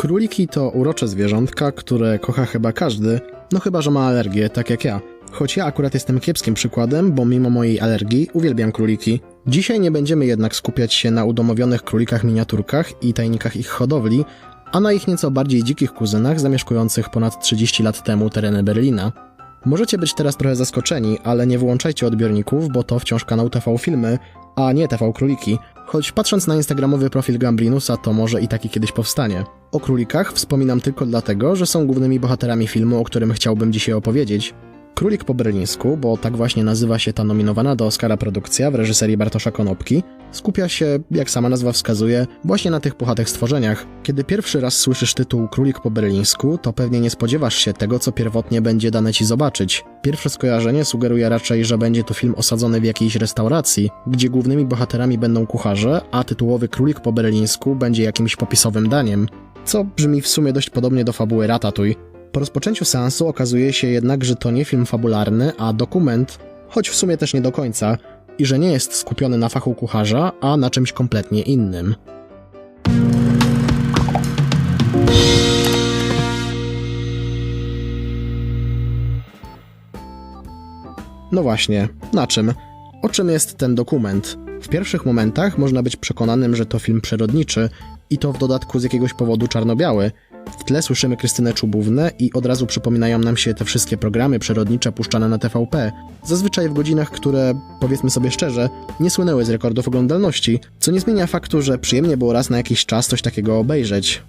Króliki to urocze zwierzątka, które kocha chyba każdy, no chyba, że ma alergię, tak jak ja. Choć ja akurat jestem kiepskim przykładem, bo mimo mojej alergii uwielbiam króliki. Dzisiaj nie będziemy jednak skupiać się na udomowionych królikach miniaturkach i tajnikach ich hodowli, a na ich nieco bardziej dzikich kuzynach zamieszkujących ponad 30 lat temu tereny Berlina. Możecie być teraz trochę zaskoczeni, ale nie wyłączajcie odbiorników, bo to wciąż kanał TV Filmy, a nie TV Króliki. Choć patrząc na instagramowy profil Gamblinusa, to może i taki kiedyś powstanie. O królikach wspominam tylko dlatego, że są głównymi bohaterami filmu, o którym chciałbym dzisiaj opowiedzieć. Królik po berlińsku, bo tak właśnie nazywa się ta nominowana do Oscara produkcja w reżyserii Bartosza Konopki, skupia się, jak sama nazwa wskazuje, właśnie na tych puchatych stworzeniach. Kiedy pierwszy raz słyszysz tytuł Królik po berlińsku, to pewnie nie spodziewasz się tego, co pierwotnie będzie dane ci zobaczyć. Pierwsze skojarzenie sugeruje raczej, że będzie to film osadzony w jakiejś restauracji, gdzie głównymi bohaterami będą kucharze, a tytułowy Królik po berlińsku będzie jakimś popisowym daniem. Co brzmi w sumie dość podobnie do fabuły Ratatouille. Po rozpoczęciu seansu okazuje się jednak, że to nie film fabularny, a dokument, choć w sumie też nie do końca, i że nie jest skupiony na fachu kucharza, a na czymś kompletnie innym. No właśnie, na czym? O czym jest ten dokument? W pierwszych momentach można być przekonanym, że to film przyrodniczy i to w dodatku z jakiegoś powodu czarno-biały. W tle słyszymy Krystynę Czubównę i od razu przypominają nam się te wszystkie programy przyrodnicze puszczane na TVP, zazwyczaj w godzinach, które, powiedzmy sobie szczerze, nie słynęły z rekordów oglądalności, co nie zmienia faktu, że przyjemnie było raz na jakiś czas coś takiego obejrzeć.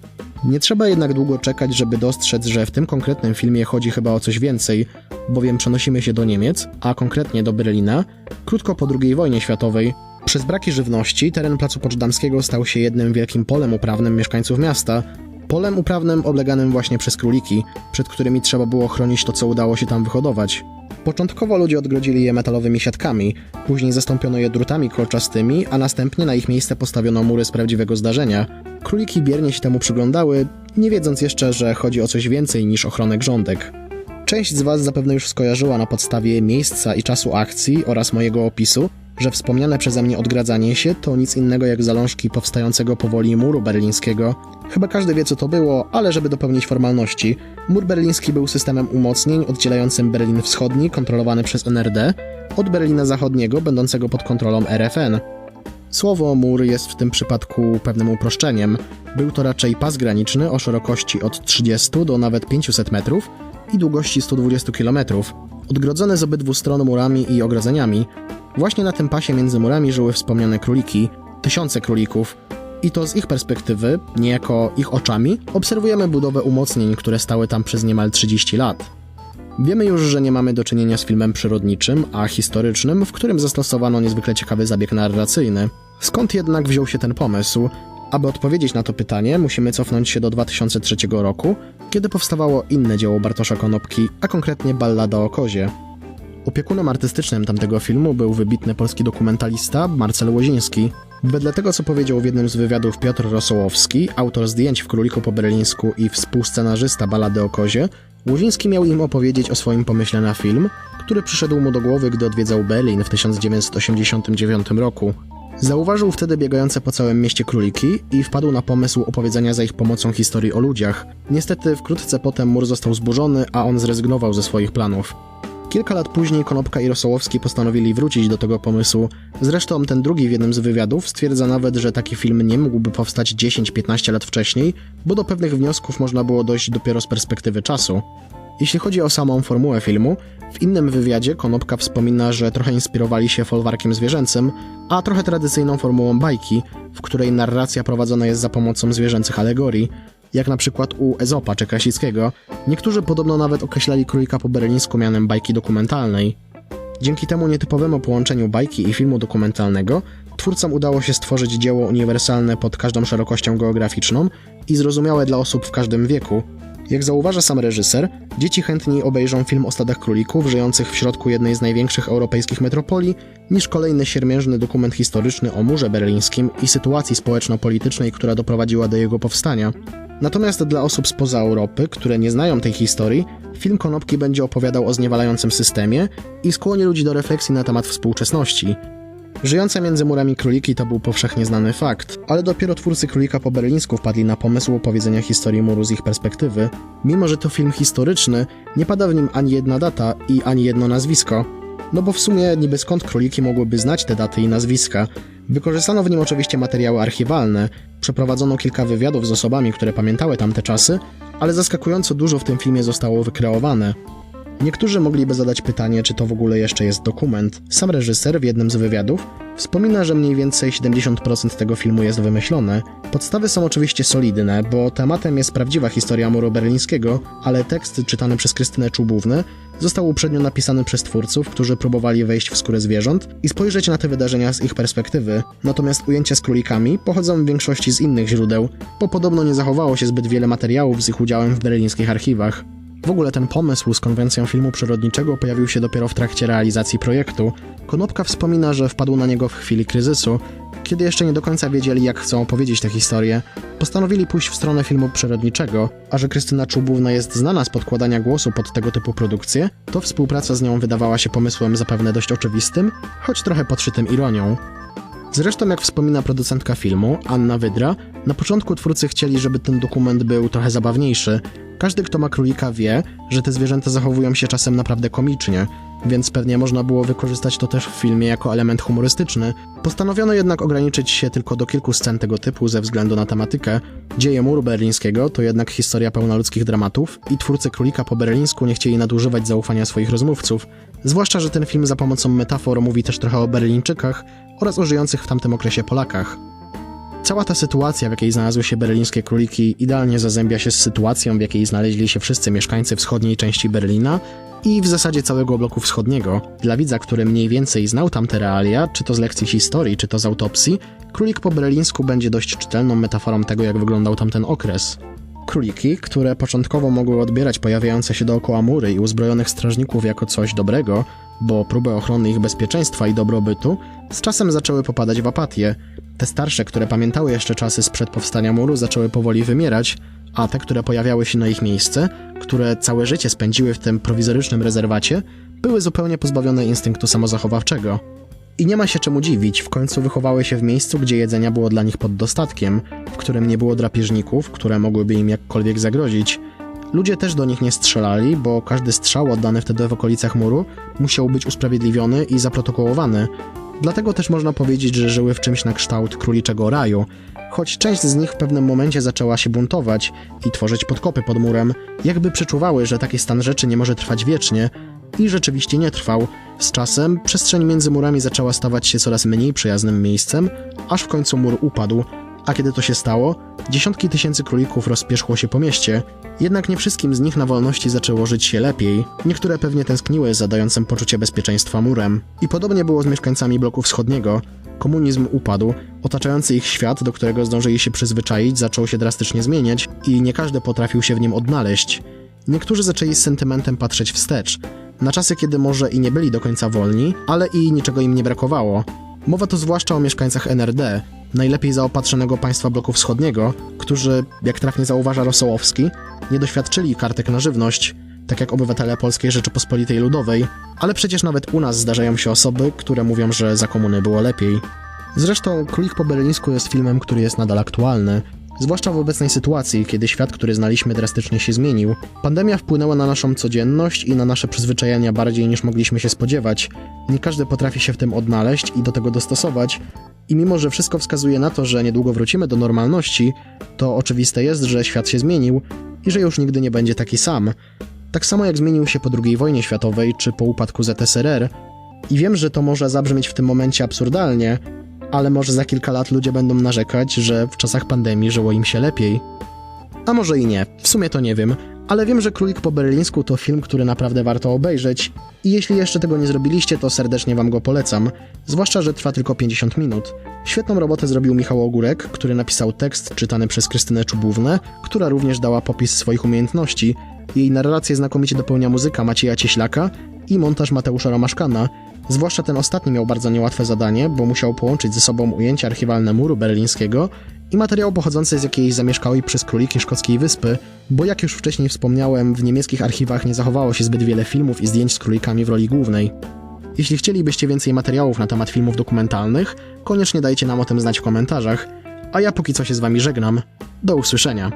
Nie trzeba jednak długo czekać, żeby dostrzec, że w tym konkretnym filmie chodzi chyba o coś więcej, bowiem przenosimy się do Niemiec, a konkretnie do Berlina, krótko po II wojnie światowej. Przez braki żywności teren Placu Poczdamskiego stał się jednym wielkim polem uprawnym mieszkańców miasta, polem uprawnym obleganym właśnie przez króliki, przed którymi trzeba było chronić to, co udało się tam wyhodować. Początkowo ludzie odgrodzili je metalowymi siatkami, później zastąpiono je drutami kolczastymi, a następnie na ich miejsce postawiono mury z prawdziwego zdarzenia. Króliki biernie się temu przyglądały, nie wiedząc jeszcze, że chodzi o coś więcej niż ochronę grządek. Część z Was zapewne już skojarzyła na podstawie miejsca i czasu akcji oraz mojego opisu, że wspomniane przeze mnie odgradzanie się to nic innego jak zalążki powstającego powoli muru berlińskiego. Chyba każdy wie co to było, ale żeby dopełnić formalności, mur berliński był systemem umocnień oddzielającym Berlin Wschodni, kontrolowany przez NRD, od Berlina Zachodniego, będącego pod kontrolą RFN. Słowo mur jest w tym przypadku pewnym uproszczeniem. Był to raczej pas graniczny o szerokości od 30 do nawet 500 metrów i długości 120 km, odgrodzone z obydwu stron murami i ogrodzeniami. Właśnie na tym pasie między murami żyły wspomniane króliki, tysiące królików, i to z ich perspektywy, niejako ich oczami, obserwujemy budowę umocnień, które stały tam przez niemal 30 lat. Wiemy już, że nie mamy do czynienia z filmem przyrodniczym, a historycznym, w którym zastosowano niezwykle ciekawy zabieg narracyjny. Skąd jednak wziął się ten pomysł? Aby odpowiedzieć na to pytanie, musimy cofnąć się do 2003 roku, kiedy powstawało inne dzieło Bartosza Konopki, a konkretnie Ballada o kozie. Opiekunem artystycznym tamtego filmu był wybitny polski dokumentalista Marcel Łoziński. Wedle tego, co powiedział w jednym z wywiadów Piotr Rosołowski, autor zdjęć w Króliku po berlińsku i współscenarzysta Ballady o kozie, Łoziński miał im opowiedzieć o swoim pomyśle na film, który przyszedł mu do głowy, gdy odwiedzał Berlin w 1989 roku. Zauważył wtedy biegające po całym mieście króliki i wpadł na pomysł opowiedzenia za ich pomocą historii o ludziach. Niestety wkrótce potem mur został zburzony, a on zrezygnował ze swoich planów. Kilka lat później Konopka i Rosołowski postanowili wrócić do tego pomysłu. Zresztą ten drugi w jednym z wywiadów stwierdza nawet, że taki film nie mógłby powstać 10-15 lat wcześniej, bo do pewnych wniosków można było dojść dopiero z perspektywy czasu. Jeśli chodzi o samą formułę filmu, w innym wywiadzie Konopka wspomina, że trochę inspirowali się folwarkiem zwierzęcym, a trochę tradycyjną formułą bajki, w której narracja prowadzona jest za pomocą zwierzęcych alegorii, jak na przykład u Ezopa czy Krasickiego. Niektórzy podobno nawet określali królika po berlińsku mianem bajki dokumentalnej. Dzięki temu nietypowemu połączeniu bajki i filmu dokumentalnego, twórcom udało się stworzyć dzieło uniwersalne pod każdą szerokością geograficzną i zrozumiałe dla osób w każdym wieku. Jak zauważa sam reżyser, dzieci chętniej obejrzą film o stadach królików żyjących w środku jednej z największych europejskich metropolii, niż kolejny siermiężny dokument historyczny o murze berlińskim i sytuacji społeczno-politycznej, która doprowadziła do jego powstania. Natomiast dla osób spoza Europy, które nie znają tej historii, film Konopki będzie opowiadał o zniewalającym systemie i skłoni ludzi do refleksji na temat współczesności. Żyjące między murami króliki to był powszechnie znany fakt, ale dopiero twórcy Królika po berlińsku wpadli na pomysł opowiedzenia historii muru z ich perspektywy. Mimo, że to film historyczny, nie pada w nim ani jedna data i ani jedno nazwisko. No bo w sumie niby skąd króliki mogłyby znać te daty i nazwiska? Wykorzystano w nim oczywiście materiały archiwalne, przeprowadzono kilka wywiadów z osobami, które pamiętały tamte czasy, ale zaskakująco dużo w tym filmie zostało wykreowane. Niektórzy mogliby zadać pytanie, czy to w ogóle jeszcze jest dokument. Sam reżyser w jednym z wywiadów wspomina, że mniej więcej 70% tego filmu jest wymyślone. Podstawy są oczywiście solidne, bo tematem jest prawdziwa historia muru berlińskiego, ale tekst czytany przez Krystynę Czubównę został uprzednio napisany przez twórców, którzy próbowali wejść w skórę zwierząt i spojrzeć na te wydarzenia z ich perspektywy. Natomiast ujęcia z królikami pochodzą w większości z innych źródeł, bo podobno nie zachowało się zbyt wiele materiałów z ich udziałem w berlińskich archiwach. W ogóle ten pomysł z konwencją filmu przyrodniczego pojawił się dopiero w trakcie realizacji projektu. Konopka wspomina, że wpadł na niego w chwili kryzysu, kiedy jeszcze nie do końca wiedzieli, jak chcą opowiedzieć tę historię. Postanowili pójść w stronę filmu przyrodniczego, a że Krystyna Czubówna jest znana z podkładania głosu pod tego typu produkcje, to współpraca z nią wydawała się pomysłem zapewne dość oczywistym, choć trochę podszytym ironią. Zresztą, jak wspomina producentka filmu, Anna Wydra, na początku twórcy chcieli, żeby ten dokument był trochę zabawniejszy. Każdy, kto ma królika, wie, że te zwierzęta zachowują się czasem naprawdę komicznie, więc pewnie można było wykorzystać to też w filmie jako element humorystyczny. Postanowiono jednak ograniczyć się tylko do kilku scen tego typu ze względu na tematykę. Dzieje muru berlińskiego to jednak historia pełna ludzkich dramatów i twórcy królika po berlińsku nie chcieli nadużywać zaufania swoich rozmówców. Zwłaszcza, że ten film za pomocą metafor mówi też trochę o Berlińczykach oraz o żyjących w tamtym okresie Polakach. Cała ta sytuacja, w jakiej znalazły się berlińskie króliki, idealnie zazębia się z sytuacją, w jakiej znaleźli się wszyscy mieszkańcy wschodniej części Berlina i w zasadzie całego bloku wschodniego. Dla widza, który mniej więcej znał tamte realia, czy to z lekcji historii, czy to z autopsji, królik po berlińsku będzie dość czytelną metaforą tego, jak wyglądał tamten okres. Króliki, które początkowo mogły odbierać pojawiające się dookoła mury i uzbrojonych strażników jako coś dobrego, bo próbę ochrony ich bezpieczeństwa i dobrobytu, z czasem zaczęły popadać w apatię. Te starsze, które pamiętały jeszcze czasy sprzed powstania muru, zaczęły powoli wymierać, a te, które pojawiały się na ich miejsce, które całe życie spędziły w tym prowizorycznym rezerwacie, były zupełnie pozbawione instynktu samozachowawczego. I nie ma się czemu dziwić, w końcu wychowały się w miejscu, gdzie jedzenia było dla nich pod dostatkiem, w którym nie było drapieżników, które mogłyby im jakkolwiek zagrozić. Ludzie też do nich nie strzelali, bo każdy strzał oddany wtedy w okolicach muru musiał być usprawiedliwiony i zaprotokołowany. Dlatego też można powiedzieć, że żyły w czymś na kształt króliczego raju, choć część z nich w pewnym momencie zaczęła się buntować i tworzyć podkopy pod murem, jakby przeczuwały, że taki stan rzeczy nie może trwać wiecznie, i rzeczywiście nie trwał. Z czasem przestrzeń między murami zaczęła stawać się coraz mniej przyjaznym miejscem, aż w końcu mur upadł. A kiedy to się stało, dziesiątki tysięcy królików rozpierzchło się po mieście. Jednak nie wszystkim z nich na wolności zaczęło żyć się lepiej. Niektóre pewnie tęskniły za dającym poczucie bezpieczeństwa murem. I podobnie było z mieszkańcami bloku wschodniego. Komunizm upadł, otaczający ich świat, do którego zdążyli się przyzwyczaić, zaczął się drastycznie zmieniać i nie każdy potrafił się w nim odnaleźć. Niektórzy zaczęli z sentymentem patrzeć wstecz, na czasy, kiedy może i nie byli do końca wolni, ale i niczego im nie brakowało. Mowa tu zwłaszcza o mieszkańcach NRD, najlepiej zaopatrzonego państwa bloku wschodniego, którzy, jak trafnie zauważa Rosołowski, nie doświadczyli kartek na żywność, tak jak obywatele Polskiej Rzeczypospolitej Ludowej, ale przecież nawet u nas zdarzają się osoby, które mówią, że za komuny było lepiej. Zresztą Królik po berlińsku jest filmem, który jest nadal aktualny, Zwłaszcza w obecnej sytuacji, kiedy świat, który znaliśmy, drastycznie się zmienił. Pandemia wpłynęła na naszą codzienność i na nasze przyzwyczajenia bardziej niż mogliśmy się spodziewać. Nie każdy potrafi się w tym odnaleźć i do tego dostosować. I mimo, że wszystko wskazuje na to, że niedługo wrócimy do normalności, to oczywiste jest, że świat się zmienił i że już nigdy nie będzie taki sam. Tak samo jak zmienił się po II wojnie światowej czy po upadku ZSRR. I wiem, że to może zabrzmieć w tym momencie absurdalnie, ale może za kilka lat ludzie będą narzekać, że w czasach pandemii żyło im się lepiej. A może i nie, w sumie to nie wiem, ale wiem, że Królik po berlińsku to film, który naprawdę warto obejrzeć i jeśli jeszcze tego nie zrobiliście, to serdecznie wam go polecam, zwłaszcza, że trwa tylko 50 minut. Świetną robotę zrobił Michał Ogórek, który napisał tekst czytany przez Krystynę Czubównę, która również dała popis swoich umiejętności. Jej narrację znakomicie dopełnia muzyka Macieja Cieślaka i montaż Mateusza Romaszkana, Zwłaszcza ten ostatni miał bardzo niełatwe zadanie, bo musiał połączyć ze sobą ujęcia archiwalne muru berlińskiego i materiał pochodzący z jakiejś zamieszkałej przez króliki szkockiej wyspy, bo jak już wcześniej wspomniałem, w niemieckich archiwach nie zachowało się zbyt wiele filmów i zdjęć z królikami w roli głównej. Jeśli chcielibyście więcej materiałów na temat filmów dokumentalnych, koniecznie dajcie nam o tym znać w komentarzach, a ja póki co się z wami żegnam. Do usłyszenia.